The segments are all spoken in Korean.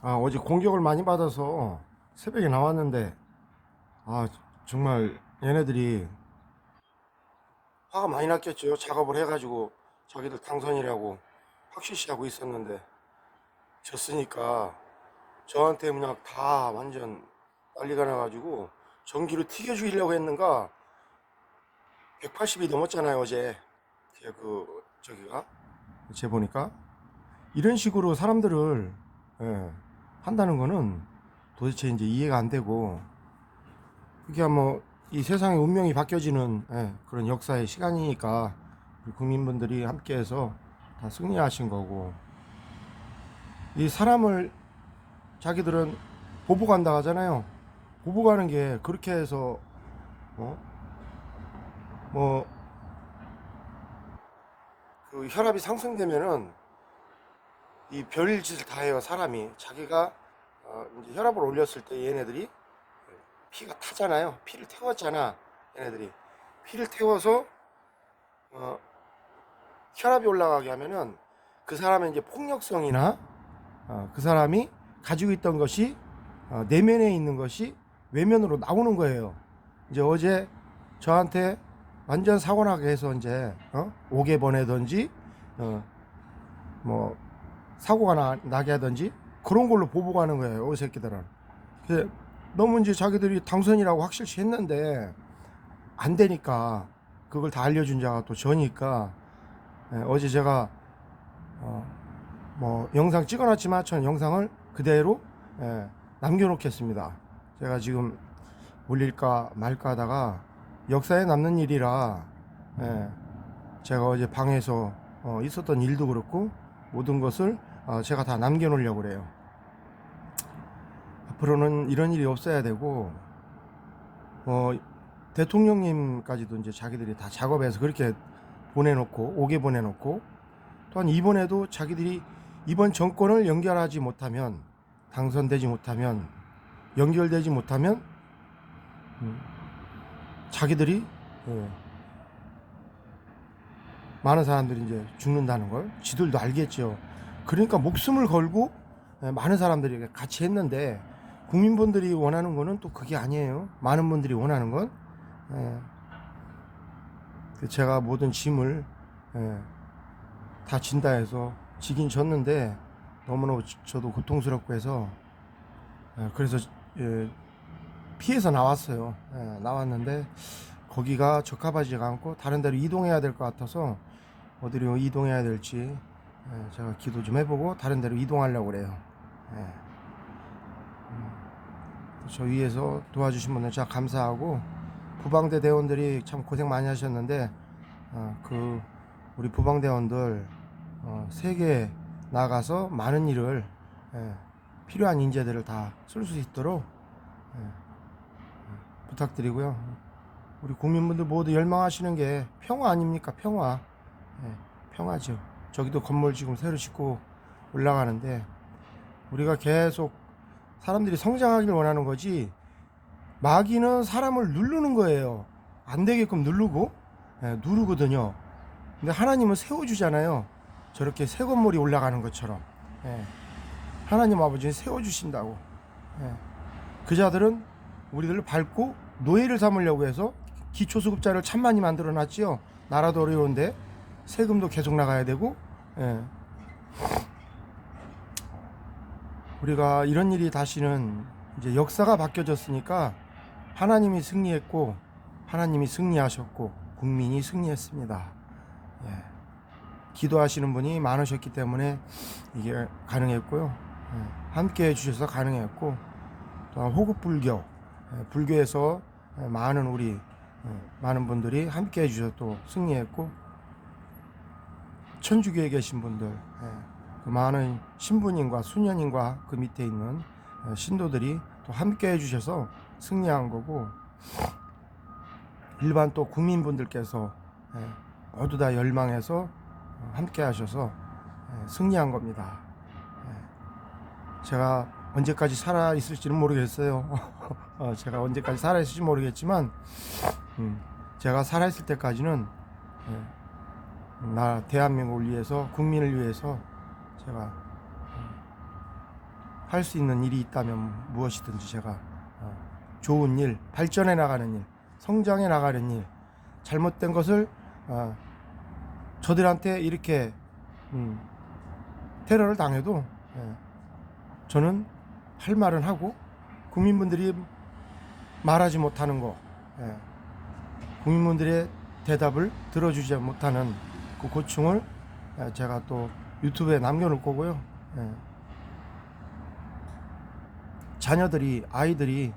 아, 어제 공격을 많이 받아서 새벽에 나왔는데, 아, 정말 얘네들이 화가 많이 났겠죠. 작업을 해가지고 자기들 당선이라고 확실시하고 있었는데, 졌으니까 저한테 그냥 다 완전 난리가 나가지고 전기로 튀겨 죽이려고 했는가? 180이 넘었잖아요 어제. 제그 저기가. 제 보니까. 이런 식으로 사람들을 예, 한다는 거는 도대체 이제 이해가 안 되고 그게 뭐 이 세상의 운명이 바뀌어지는 예, 그런 역사의 시간이니까 국민분들이 함께해서 다 승리하신 거고 이 사람을 자기들은 보복한다 하잖아요. 보복하는 게 그렇게 해서 어? 뭐그 혈압이 상승되면은 이 별짓을 다 해요 사람이 자기가 어, 혈압을 올렸을 때 얘네들이 피가 타잖아요 피를 태웠잖아 얘네들이 피를 태워서 어, 혈압이 올라가게 하면은 그 사람의 이제 폭력성이나 어, 그 사람이 가지고 있던 것이 어, 내면에 있는 것이 외면으로 나오는 거예요. 이제 어제 저한테 완전 사고 나게 해서 이제 어? 오게 보내든지 어, 뭐 사고가 나, 나게 하든지 그런 걸로 보복하는 거예요. 이 새끼들은. 너무 이제 자기들이 당선이라고 확실시 했는데 안 되니까 그걸 다 알려준 자가 또 저니까 예, 어제 제가 어, 뭐 영상 찍어놨지만 저는 영상을 그대로 예, 남겨놓겠습니다. 제가 지금 올릴까 말까 하다가 역사에 남는 일이라 예, 제가 어제 방에서 어, 있었던 일도 그렇고 모든 것을 어, 제가 다 남겨놓으려고 그래요. 앞으로는 이런 일이 없어야 되고 어, 대통령님까지도 이제 자기들이 다 작업해서 그렇게 보내놓고 오게 보내놓고 또한 이번에도 자기들이 이번 정권을 연결하지 못하면 당선되지 못하면 연결되지 못하면 음, 자기들이 예, 많은 사람들이 이제 죽는다는 걸 지들도 알겠죠. 그러니까 목숨을 걸고 예, 많은 사람들이 같이 했는데 국민분들이 원하는 거는 또 그게 아니에요. 많은 분들이 원하는 건 예, 그 제가 모든 짐을 예, 다 진다 해서 지긴 졌는데 너무나 저도 고통스럽고 해서 예, 그래서 예, 피해서 나왔어요. 예, 나왔는데 거기가 적합하지가 않고 다른 데로 이동해야 될 것 같아서 어디로 이동해야 될지 예, 제가 기도 좀 해보고 다른 데로 이동하려고 그래요. 예. 음, 저 위에서 도와주신 분들 제가 감사하고 부방대 대원들이 참 고생 많이 하셨는데 어, 그 우리 부방대원들 어, 세계 나가서 많은 일을 예, 필요한 인재들을 다 쓸 수 있도록 부탁드리고요. 우리 국민분들 모두 열망하시는 게 평화 아닙니까? 평화. 예, 평화죠. 저기도 건물 지금 새로 짓고 올라가는데 우리가 계속 사람들이 성장하길 원하는 거지 마귀는 사람을 누르는 거예요. 안 되게끔 누르고 예, 누르거든요. 근데 하나님은 세워주잖아요. 저렇게 새 건물이 올라가는 것처럼 예. 하나님 아버지는 세워주신다고 예. 그 자들은 우리들을 밟고 노예를 삼으려고 해서 기초수급자를 참 많이 만들어 놨지요 나라도 어려운데 세금도 계속 나가야 되고 예. 우리가 이런 일이 다시는 이제 역사가 바뀌어졌으니까 하나님이 승리했고 하나님이 승리하셨고 국민이 승리했습니다. 예. 기도하시는 분이 많으셨기 때문에 이게 가능했고요. 예. 함께 해주셔서 가능했고 또한 호국불교 예, 불교에서 예, 많은 우리 예, 많은 분들이 함께 해주셔서 또 승리했고 천주교에 계신 분들 예, 그 많은 신부님과 수녀님과 그 밑에 있는 예, 신도들이 또 함께 해주셔서 승리한 거고 일반 또 국민분들께서 예, 모두 다 열망해서 어, 함께 하셔서 예, 승리한 겁니다. 예. 제가 언제까지 살아 있을지는 모르겠어요. 어, 제가 언제까지 살아 있을지 모르겠지만 음, 제가 살아 있을 때까지는 예, 나 대한민국을 위해서 국민을 위해서 제가 음, 할수 있는 일이 있다면 무엇이든지 제가 어, 좋은 일, 발전해 나가는 일, 성장해 나가는 일, 잘못된 것을 어, 저들한테 이렇게 음, 테러를 당해도 예, 저는 할 말은 하고 국민분들이 말하지 못하는 거, 예, 국민분들의 대답을 들어주지 못하는 그 고충을 예, 제가 또 유튜브에 남겨놓을 거고요. 예. 자녀들이 아이들이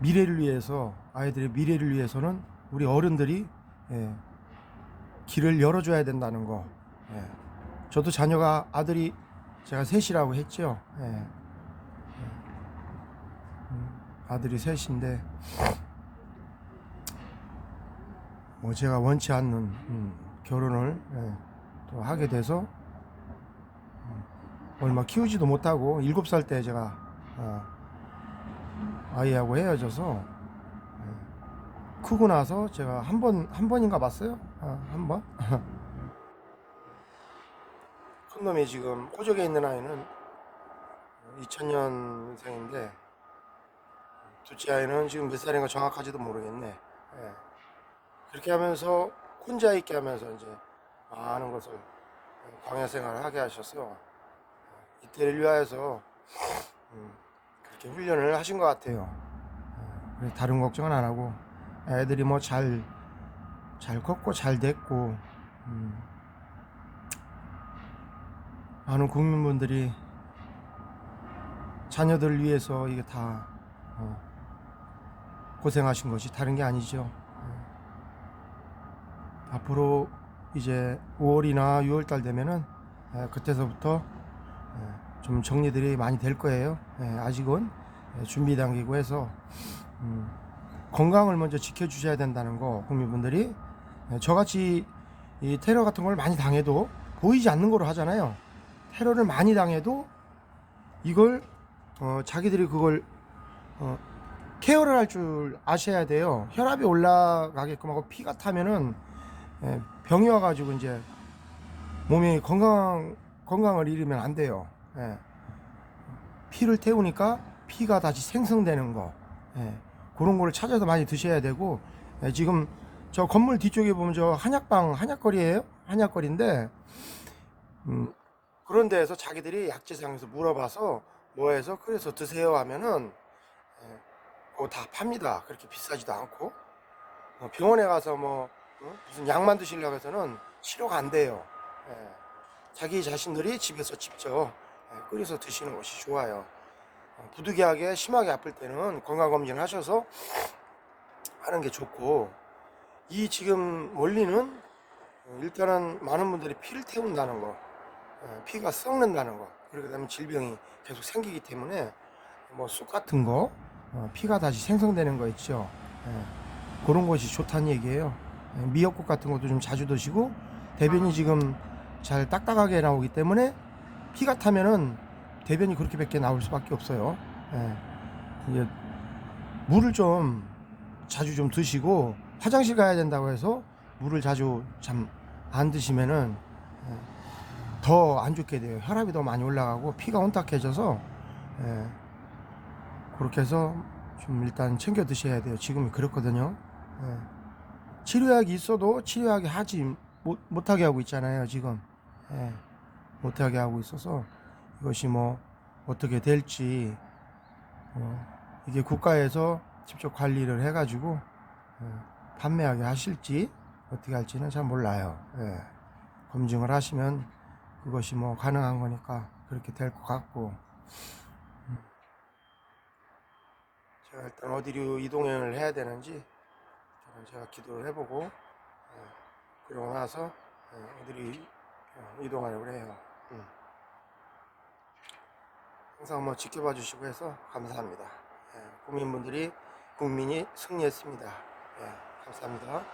미래를 위해서 아이들의 미래를 위해서는 우리 어른들이 예, 길을 열어줘야 된다는 거. 예. 저도 자녀가 아들이 제가 셋이라고 했죠. 음, 아들이 셋인데 뭐 제가 원치 않는 음, 결혼을 예, 또 하게 돼서 음, 얼마 키우지도 못하고 일곱 살 때 제가 어, 아이하고 헤어져서 예, 크고 나서 제가 한 번 한 번인가 봤어요. 아, 한 번. 큰 놈이 지금 호적에 있는 아이는 2000년생인데 둘째 아이는 지금 몇 살인가 정확하지도 모르겠네. 예. 그렇게 하면서 혼자 있게 하면서 이제 많은 것을 광야 생활을 하게 하셔서 이때를 위하여서 음, 그렇게 훈련을 하신 것 같아요. 어, 그래서 다른 걱정은 안 하고 애들이 뭐 잘 잘 컸고 잘 됐고 음, 많은 국민분들이 자녀들을 위해서 이게 다 어, 고생하신 것이 다른 게 아니죠. 앞으로 이제 5월이나 6월 달 되면은 에, 그때서부터 에, 좀 정리들이 많이 될 거예요. 에, 아직은 에, 준비 단계고 해서 음, 건강을 먼저 지켜주셔야 된다는 거 국민분들이 에, 저같이 이 테러 같은 걸 많이 당해도 보이지 않는 거로 하잖아요. 테러를 많이 당해도 이걸 어, 자기들이 그걸 어, 케어를 할 줄 아셔야 돼요. 혈압이 올라가게끔 하고 피가 타면은 예, 병이 와가지고 이제 몸이 건강 건강을 잃으면 안 돼요. 예. 피를 태우니까 피가 다시 생성되는 거 예. 그런 거를 찾아서 많이 드셔야 되고 예, 지금 저 건물 뒤쪽에 보면 저 한약방 한약거리예요. 한약거리인데 음, 그런 데에서 자기들이 약재상에서 물어봐서 뭐해서 그래서 드세요 하면은 예, 다 팝니다. 그렇게 비싸지도 않고 어, 병원에 가서 뭐 어? 무슨 약만 드시려고 해서는 치료가 안 돼요. 예. 자기 자신들이 집에서 직접 예, 끓여서 드시는 것이 좋아요. 어, 부득이하게 심하게 아플 때는 건강검진을 하셔서 하는 게 좋고 이 지금 원리는 어, 일단은 많은 분들이 피를 태운다는 거, 예, 피가 썩는다는 거, 그렇게 되면 질병이 계속 생기기 때문에 뭐 쑥 같은 거, 어, 피가 다시 생성되는 거 있죠. 예, 그런 것이 좋다는 얘기예요. 예, 미역국 같은 것도 좀 자주 드시고 대변이 지금 잘 딱딱하게 나오기 때문에 피가 타면은 대변이 그렇게밖에 나올 수밖에 없어요. 예. 이제 물을 좀 자주 좀 드시고 화장실 가야 된다고 해서 물을 자주 참 안 드시면은 더 안 좋게 돼요. 혈압이 더 많이 올라가고 피가 혼탁해져서 예. 그렇게 해서 좀 일단 챙겨 드셔야 돼요. 지금이 그렇거든요. 예. 치료약이 있어도 치료약이 하지 못, 못하게 하고 있잖아요 지금. 예, 못하게 하고 있어서 이것이 뭐 어떻게 될지 어, 이게 국가에서 직접 관리를 해가지고 예, 판매하게 하실지 어떻게 할지는 잘 몰라요. 예, 검증을 하시면 그것이 뭐 가능한 거니까 그렇게 될 것 같고. 음. 제가 일단 어디로 이동을 해야 되는지 제가 기도를 해보고 예, 그러고 나서 예, 어디로 어, 이동하려고 해요. 음. 항상 뭐 지켜봐 주시고 해서 감사합니다. 예, 국민분들이 국민이 승리했습니다. 예, 감사합니다.